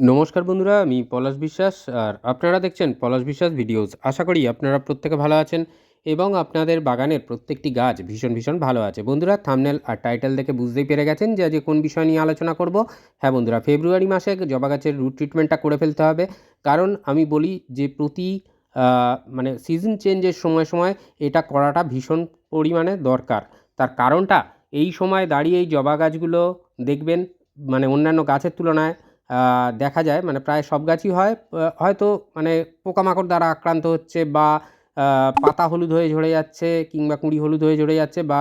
নমস্কার বন্ধুরা, আমি পলাশ বিশ্বাস আর আপনারা দেখছেন পলাশ বিশ্বাস ভিডিওস। আশা করি আপনারা প্রত্যেকে ভালো আছেন এবং আপনাদের বাগানের প্রত্যেকটি গাছ ভীষণ ভীষণ ভালো আছে। বন্ধুরা, থামনেল আর টাইটেল দেখে বুঝতেই পেরে গেছেন যে আজকে কোন বিষয় নিয়ে আলোচনা করব। হ্যাঁ বন্ধুরা, ফেব্রুয়ারি মাসে জবা গাছের রুট ট্রিটমেন্টটা করে ফেলতে হবে। কারণ আমি বলি যে প্রতি মানে সিজন চেঞ্জের সময় সময় এটা করাটা ভীষণ পরিমাণে দরকার। তার কারণটা এই সময় দাঁড়িয়ে এই জবা গাছগুলো দেখবেন মানে অন্যান্য গাছের তুলনায় দেখা যায় মানে প্রায় সব গাছই হয় হয়তো মানে পোকামাকড় দ্বারা আক্রান্ত হচ্ছে বা পাতা হলুদ হয়ে ঝরে যাচ্ছে কিংবা কুঁড়ি হলুদ হয়ে ঝরে যাচ্ছে বা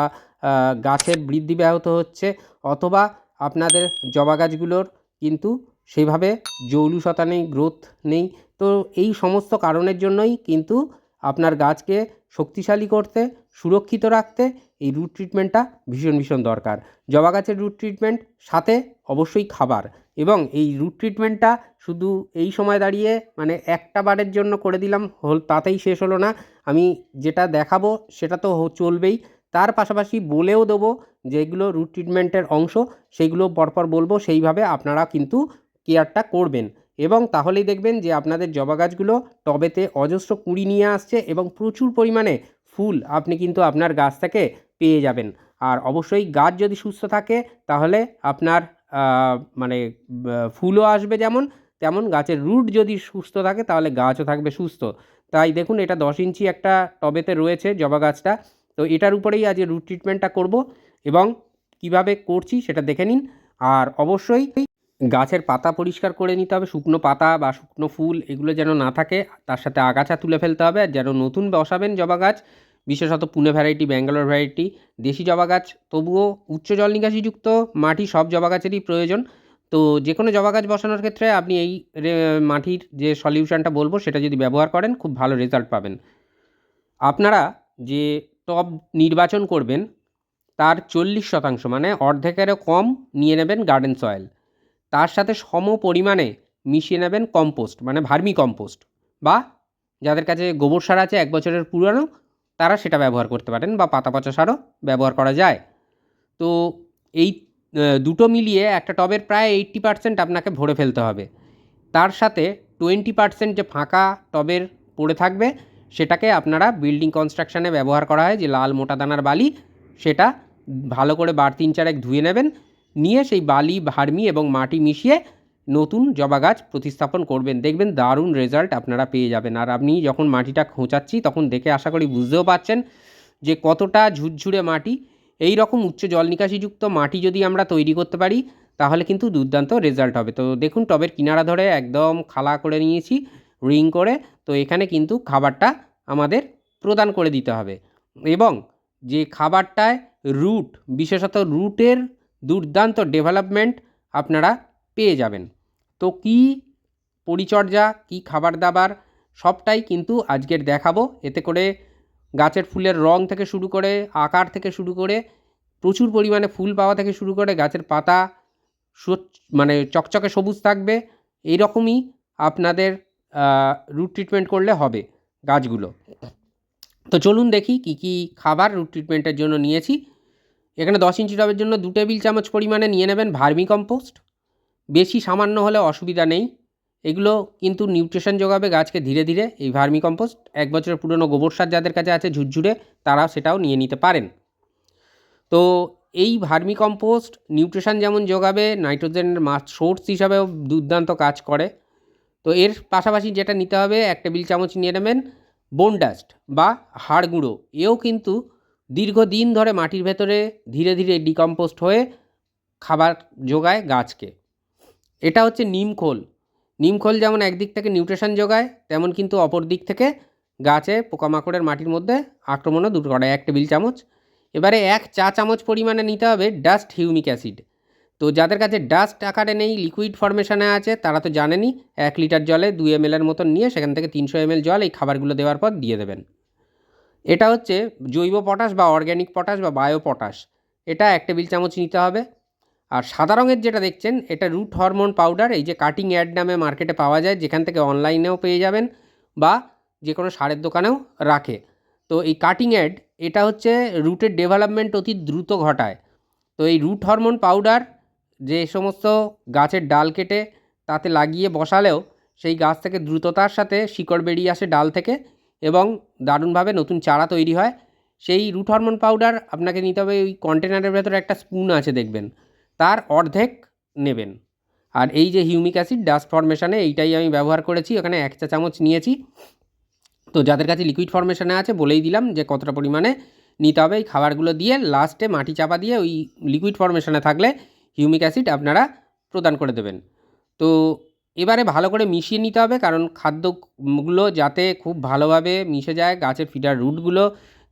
গাছের বৃদ্ধি ব্যাহত হচ্ছে, অথবা আপনাদের জবা গাছগুলোর কিন্তু সেভাবে জৌলুসতা নেই গ্রোথ নেই। তো এই সমস্ত কারণের জন্যই কিন্তু আপনার গাছকে শক্তিশালী করতে, সুরক্ষিত রাখতে এই রুট ট্রিটমেন্টটা ভীষণ ভীষণ দরকার। জবা গাছের রুট ট্রিটমেন্ট সাথে অবশ্যই খাবার। এবং এই রুট ট্রিটমেন্টটা শুধু এই সময় দাঁড়িয়ে মানে একটা বারের জন্য করে দিলাম, হল তাতেই শেষ হলো না। আমি যেটা দেখাবো সেটা তো চলবেই। তার পাশাপাশি বলেও দেবো যেগুলো রুট ট্রিটমেন্টের অংশ, সেইগুলো পরপর বলব। সেইভাবে আপনারা কিন্তু কেয়ারটা করবেন। এবং তাহলেই দেখবেন যে আপনাদের জবা গাছগুলো টবেতে অজস্র কুঁড়ি নিয়ে আসছে এবং প্রচুর পরিমাণে ফুল আপনি কিন্তু আপনার গাছ থেকে পেয়ে যাবেন। আর অবশ্যই গাছ যদি সুস্থ থাকে, তাহলে আপনার মানে ফুলও আসবে যেমন, তেমন গাছের রুট যদি সুস্থ থাকে, তাহলে গাছও থাকবে সুস্থ। তাই দেখুন, এটা দশ ইঞ্চি একটা টবেতে রয়েছে জবা গাছটা। তো এটার উপরেই আজ রুট ট্রিটমেন্টটা করব এবং কীভাবে করছি সেটা দেখে নিন। আর অবশ্যই গাছের পাতা পরিষ্কার করে নিতে হবে। শুকনো পাতা বা শুকনো ফুল, এগুলো যেন না থাকে, তার সাথে আগাছা তুলে ফেলতে হবে। আর যেন নতুন বসাবেন জবা গাছ বিশেষত পুনে ভ্যারাইটি ব্যাঙ্গালোর ভ্যারাইটি দেশি জবা গাছ, তবুও উচ্চ জল নিকাশিযুক্ত মাটি সব জবা গাছেরই প্রয়োজন। তো যে কোনো জবা গাছ বসানোর ক্ষেত্রে আপনি এই মাটির যে সলিউশনটা বলব, সেটা যদি ব্যবহার করেন, খুব ভালো রেজাল্ট পাবেন। আপনারা যে টব নির্বাচন করবেন, তার চল্লিশ শতাংশ মানে অর্ধেকেরও কম নিয়ে নেবেন গার্ডেন সয়েল তার সাথে সম পরিমাণে মিশিয়ে নেবেন কম্পোস্ট মানে ভার্মি কম্পোস্ট বা যাদের কাছে গোবর সার আছে, এক বছরের পুরানো তারা সেটা ব্যবহার করতে পারেন বা পাতা পচা সারও ব্যবহার করা যায়। তো এই দুটো মিলিয়ে একটা টবের প্রায় এইট্টি পার্সেন্ট আপনাকে ভরে ফেলতে হবে। তার সাথে টোয়েন্টি পার্সেন্ট যে ফাঁকা টবের পড়ে থাকবে, সেটাকে আপনারা বিল্ডিং কনস্ট্রাকশানে ব্যবহার করা হয়, যে লাল মোটা দানার বালি, সেটা ভালো করে বার তিন চারেক ধুয়ে নেবেন। নিয়ে সেই বালি, ভার্মি এবং মাটি মিশিয়ে নতুন জবা গাছ প্রতিস্থাপন করবেন। দেখবেন দারুণ রেজাল্ট আপনারা পেয়ে যাবেন। আর আপনি যখন মাটিটা খোঁচাচ্ছি, তখন দেখে আশা করি বুঝতেও পারছেন যে কতটা ঝুরঝুরে মাটি। এই রকম উচ্চ জল নিকাশিযুক্ত মাটি যদি আমরা তৈরি করতে পারি, তাহলে কিন্তু দুর্দান্ত রেজাল্ট হবে। তো দেখুন, টবের কিনারা ধরে একদম খালা করে নিয়েছি রিং করে। তো এখানে কিন্তু খাবারটা আমাদের প্রদান করে দিতে হবে। এবং যে খাবারটায় রুট বিশেষত রুটের দুর্দান্ত ডেভেলপমেন্ট আপনারা পেয়ে যাবেন। তো কী পরিচর্যা, কী খাবার দাবার সবটাই কিন্তু আজকের দেখাবো। এতে করে গাছের ফুলের রং থেকে শুরু করে, আকার থেকে শুরু করে, প্রচুর পরিমাণে ফুল পাওয়া থেকে শুরু করে গাছের পাতা মানে চকচকে সবুজ থাকবে। এই রকমই আপনাদের রুট ট্রিটমেন্ট করলে হবে গাছগুলো। তো চলুন দেখি কি কি খাবার রুট ট্রিটমেন্টের জন্য নিয়েছি। এখানে দশ ইঞ্চি টবের জন্য দু টেবিল চামচ পরিমাণে নিয়ে নেবেন ভার্মি কম্পোস্ট বেশি সামান্য হলে অসুবিধা নেই। এগুলো কিন্তু নিউট্রিশন যোগাবে গাছকে ধীরে ধীরে। এই ভার্মি কম্পোস্ট এক বছরের পুরনো গোবর সার যাদের কাছে আছে ঝুরঝুরে, তারাও সেটাও নিয়ে নিতে পারেন। তো এই ভার্মি কম্পোস্ট নিউট্রিশন যেমন যোগাবে, নাইট্রোজেনের মাছ সোর্স হিসাবেও দুর্দান্ত কাজ করে। তো এর পাশাপাশি যেটা নিতে হবে, এক টেবিল চামচ নিয়ে নেবেন বোন ডাস্ট বা হাড় গুঁড়ো। এও কিন্তু দীর্ঘদিন ধরে মাটির ভেতরে ধীরে ধীরে ডিকম্পোস্ট হয়ে খাবার যোগায় গাছকে। এটা হচ্ছে নিমখোল নিমখোল যেমন একদিক থেকে নিউট্রিশন যোগায়, তেমন কিন্তু অপর দিক থেকে গাছে পোকামাকড়ের মাটির মধ্যে আক্রমণও দূর করে, এক টেবিল চামচ। এবারে এক চা চামচ পরিমাণে নিতে হবে ডাস্ট হিউমিক অ্যাসিড। তো যাদের কাছে ডাস্ট আকারে নেই, লিকুইড ফর্মেশনে আছে, তারা তো জানেনই, এক লিটার জলে দুই এম এর মতন নিয়ে সেখান থেকে তিনশো এম জল এই খাবারগুলো দেওয়ার পর দিয়ে দেবেন। এটা হচ্ছে জৈব পটাশ বা অর্গ্যানিক পটাশ বা বায়ো পটাশ। এটা এক টেবিল চামচ নিতে হবে। আর সাদা রঙের যেটা দেখছেন, এটা রুট হরমোন পাউডার এই যে কাটিং অ্যাড নামে মার্কেটে পাওয়া যায়, যেখান থেকে অনলাইনেও পেয়ে যাবেন বা যে কোনো সারের দোকানেও রাখে। তো এই কাটিং অ্যাড এটা হচ্ছে রুটের ডেভেলপমেন্ট অতি দ্রুত ঘটায়। তো এই রুট হরমোন পাউডার যে সমস্ত গাছের ডাল কেটে তাতে লাগিয়ে বসালেও সেই গাছ থেকে দ্রুততার সাথে শিকড় বেরিয়ে আসে ডাল থেকে এবং দারুণভাবে নতুন চারা তৈরি হয়। সেই রুট হরমোন পাউডার আপনাকে নিতে হবে ওই কন্টেনারের ভেতরে একটা স্পুন আছে দেখবেন। তার অর্ধেক নেবেন। আর এই যে হিউমিক অ্যাসিড ডাস্ট ফর্মেশানে এইটাই আমি ব্যবহার করেছি, ওখানে এক চা চামচ নিয়েছি। তো যাদের কাছে লিকুইড ফর্মেশনে আছে বলেই দিলাম যে কতটা পরিমাণে নিতে হবে। এই খাবারগুলো দিয়ে লাস্টে মাটি চাপা দিয়ে ওই লিকুইড ফর্মেশনে থাকলে হিউমিক অ্যাসিড আপনারা প্রদান করে দেবেন। তো এবারে ভালো করে মিশিয়ে নিতে হবে, কারণ খাদ্যগুলো যাতে খুব ভালোভাবে মিশে যায়, গাছের ফিডার রুটগুলো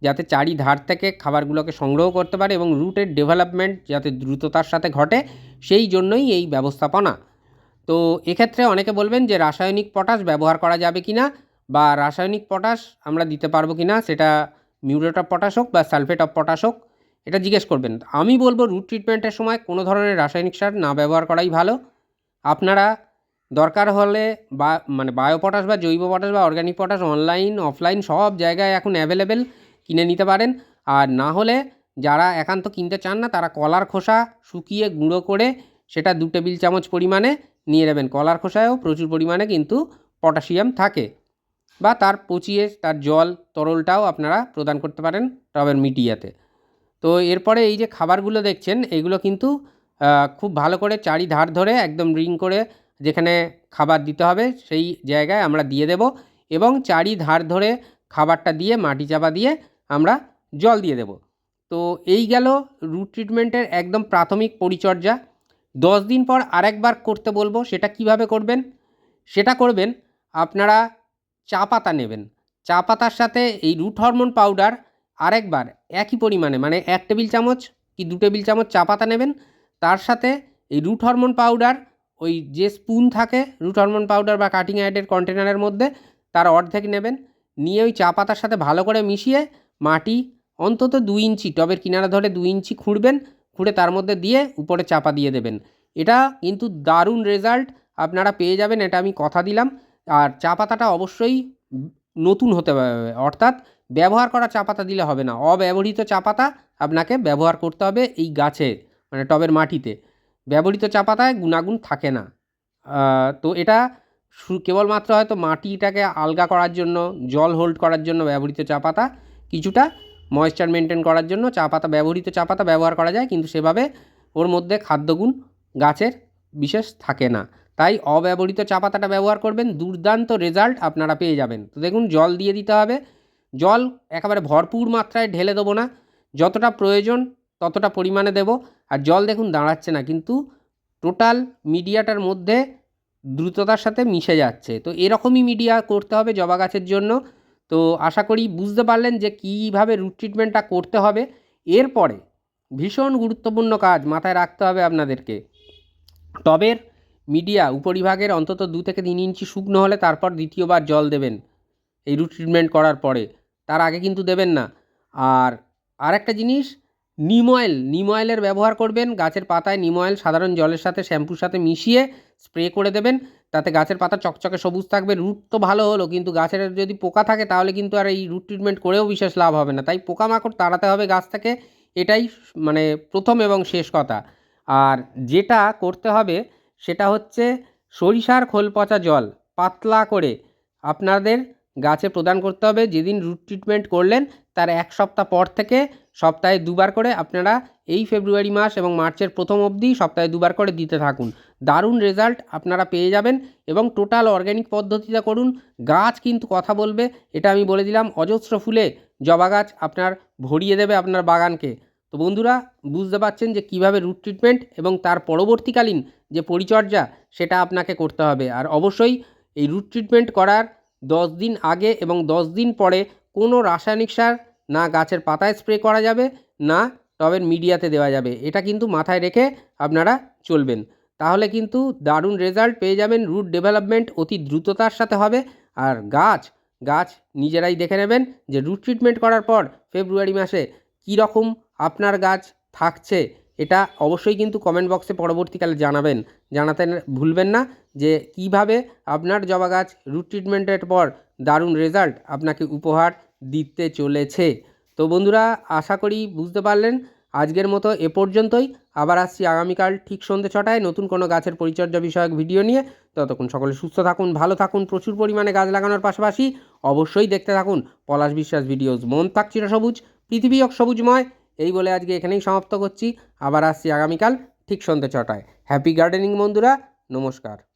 যাতে চারিধার থেকে খাবারগুলোকে সংগ্রহ করতে পারে এবং রুটের ডেভেলপমেন্ট যাতে দ্রুততার সাথে ঘটে, সেই জন্যই এই ব্যবস্থাপনা। তো এক্ষেত্রে অনেকে বলবেন যে রাসায়নিক পটাশ ব্যবহার করা যাবে কি না বা রাসায়নিক পটাশ আমরা দিতে পারব কি না সেটা মিউরেট অফ পটাশ হোক বা সালফেট অফ পটাশ হোক, এটা জিজ্ঞেস করবেন। আমি বলব রুট ট্রিটমেন্টের সময় কোনো ধরনের রাসায়নিক সার না ব্যবহার করাই ভালো। আপনারা দরকার হলে বা মানে বায়ো পটাশ বা জৈব পটাশ বা অর্গ্যানিক পটাশ অনলাইন, অফলাইন সব জায়গায় এখন অ্যাভেলেবেল। কিনে নিতে পারেন। আর না হলে যারা একান্ত কিনতে চান না, তারা কলার খোসা শুকিয়ে গুঁড়ো করে সেটা দু টেবিল চামচ পরিমাণে নিয়ে নেবেন। কলার খোসায়ও প্রচুর পরিমাণে কিন্তু পটাশিয়াম থাকে। বা তার পচিয়ে তার জল, তরলটাও আপনারা প্রদান করতে পারেন টবের মিডিয়াতে। তো এরপরে এই যে খাবারগুলো দেখছেন, এগুলো কিন্তু খুব ভালো করে চারি ধার ধরে একদম রিং করে যেখানে খাবার দিতে হবে, সেই জায়গায় আমরা দিয়ে দেব এবং চারি ধার ধরে খাবারটা দিয়ে মাটি চাপা দিয়ে আমরা জল দিয়ে দেব। তো এই গেল রুট ট্রিটমেন্টের একদম প্রাথমিক পরিচর্যা। দশ দিন পর আরেকবার করতে বলব, সেটা কীভাবে করবেন? সেটা করবেন, আপনারা চা পাতা নেবেন। চা পাতার সাথে এই রুট হরমোন পাউডার আরেকবার একই পরিমাণে মানে এক টেবিল চামচ কি দু টেবিল চামচ চা পাতা নেবেন। তার সাথে এই রুট হরমোন পাউডার ওই যে স্পুন থাকে রুট হরমোন পাউডার বা কাটিং অ্যাডের কন্টেনারের মধ্যে, তার অর্ধেক নেবেন। নিয়ে ওই চা পাতার সাথে ভালো করে মিশিয়ে মাটি অন্তত দুই ইঞ্চি, টবের কিনারা ধরে দুই ইঞ্চি খুঁড়বেন, খুঁড়ে তার মধ্যে দিয়ে উপরে চাপা দিয়ে দেবেন। এটা কিন্তু দারুণ রেজাল্ট, আপনারা পেয়ে যাবেন, এটা আমি কথা দিলাম। আর চা পাতাটা অবশ্যই নতুন হতে হবে, অর্থাৎ ব্যবহার করা চা পাতা দিলে হবে না। অব্যবহৃত চা পাতা আপনাকে ব্যবহার করতে হবে এই গাছে মানে টবের মাটিতে। ব্যবহৃত চা পাতায় গুণাগুণ থাকে না। তো এটা কেবলমাত্র হয়তো মাটিটাকে আলগা করার জন্য, জল হোল্ড করার জন্য ব্যবহৃত চা পাতা কিছুটা ময়েশ্চার মেনটেন করার জন্য চা পাতা ব্যবহৃত চা পাতা ব্যবহার করা যায়, কিন্তু সেভাবে ওর মধ্যে খাদ্যগুণ গাছের বিশেষ থাকে না। তাই অব্যবহৃত চা পাতাটা ব্যবহার করবেন, দুর্দান্ত রেজাল্ট আপনারা পেয়ে যাবেন। তো দেখুন, জল দিয়ে দিতে হবে। জল একেবারে ভরপুর মাত্রায় ঢেলে দেবো না। যতটা প্রয়োজন ততটা পরিমাণে দেব। আর জল দেখুন দাঁড়াচ্ছে না, কিন্তু টোটাল মিডিয়াটার মধ্যে দ্রুততার সাথে মিশে যাচ্ছে। তো এরকমই মিডিয়া করতে হবে জবা গাছের জন্য। তো আশা করি বুঝতে পারলেন যে কীভাবে রুট ট্রিটমেন্টটা করতে হবে। এরপরে ভীষণ গুরুত্বপূর্ণ কাজ মাথায় রাখতে হবে আপনাদেরকে। টবের মিডিয়া উপরিভাগের অন্তত দু থেকে তিন ইঞ্চি শুকনো হলে তারপর দ্বিতীয়বার জল দেবেন এই রুট ট্রিটমেন্ট করার পরে। তার আগে কিন্তু দেবেন না। আর আরেকটা জিনিস নিম অয়েল নিম অয়েলের ব্যবহার করবেন। গাছের পাতায় নিম অয়েল সাধারণ জলের সাথে শ্যাম্পুর সাথে মিশিয়ে স্প্রে করে দেবেন। তাতে গাছের পাতা চকচকে সবুজ থাকবে, রুট তো ভালো হলো, কিন্তু গাছের যদি পোকা থাকে তাহলে কিন্তু আর এই রুট ট্রিটমেন্ট করেও বিশেষ লাভ হবে না। তাই পোকামাকড় তাড়াতে হবে গাছ থেকে, এটাই মানে প্রথম এবং শেষ কথা। আর যেটা করতে হবে সেটা হচ্ছে সরিষার খোল পচা জল পাতলা করে আপনাদের গাছে প্রদান করতে হবে। যেদিন রুট ট্রিটমেন্ট করলেন, তার এক সপ্তাহ পর থেকে সপ্তাহে দুবার করে আপনারা এই ফেব্রুয়ারি মাস এবং মার্চের প্রথম অবধি সপ্তাহে দুবার করে দিতে থাকুন। দারুণ রেজাল্ট আপনারা পেয়ে যাবেন এবং টোটাল অর্গ্যানিক পদ্ধতিতে করুন। গাছ কিন্তু কথা বলবে, এটা আমি বলে দিলাম, অজস্র ফুলে জবা গাছ আপনার ভরিয়ে দেবে আপনার বাগানকে। তো বন্ধুরা, বুঝতে পারছেন যে কীভাবে রুট ট্রিটমেন্ট এবং তার পরবর্তীকালীন যে পরিচর্যা, সেটা আপনাকে করতে হবে। আর অবশ্যই এই রুট ট্রিটমেন্ট করার দশ দিন আগে এবং দশ দিন পরে কোনো রাসায়নিক সার না গাছের পাতায় স্প্রে করা যাবে, না টবের মিডিয়াতে দেওয়া যাবে। এটা কিন্তু মাথায় রেখে আপনারা চলবেন। তাহলে কিন্তু দারুণ রেজাল্ট পেয়ে যাবেন রুট ডেভেলপমেন্ট অতি দ্রুততার সাথে হবে। আর গাছ গাছ নিজেরাই দেখে নেবেন যে রুট ট্রিটমেন্ট করার পর ফেব্রুয়ারি মাসে কী রকম আপনার গাছ থাকছে, এটা অবশ্যই কিন্তু কমেন্ট বক্সে পরবর্তীকালে জানাবেন। জানাতে ভুলবেন না যে কীভাবে আপনার জবা গাছ রুট ট্রিটমেন্টের পর দারুণ রেজাল্ট আপনাকে উপহার দিতে চলেছে। তো বন্ধুরা, আশা করি বুঝতে পারলেন। আজকের মতো এ পর্যন্তই। আবার আসছি আগামীকাল ঠিক সন্ধ্যে ছটায় নতুন কোনো গাছের পরিচর্যা বিষয়ক ভিডিও নিয়ে। ততক্ষণ সকলে সুস্থ থাকুন, ভালো থাকুন, প্রচুর পরিমাণে গাছ লাগানোর পাশাপাশি অবশ্যই দেখতে থাকুন পলাশ বিশ্বাস ভিডিওস। মন থাক চিরসবুজ পৃথিবী হোক সবুজময়। এই বলে আজকে এখানেই সমাপ্ত করছি। আবার আসছি আগামীকাল ঠিক সন্ধ্যে ছটায়। হ্যাপি গার্ডেনিং বন্ধুরা, নমস্কার।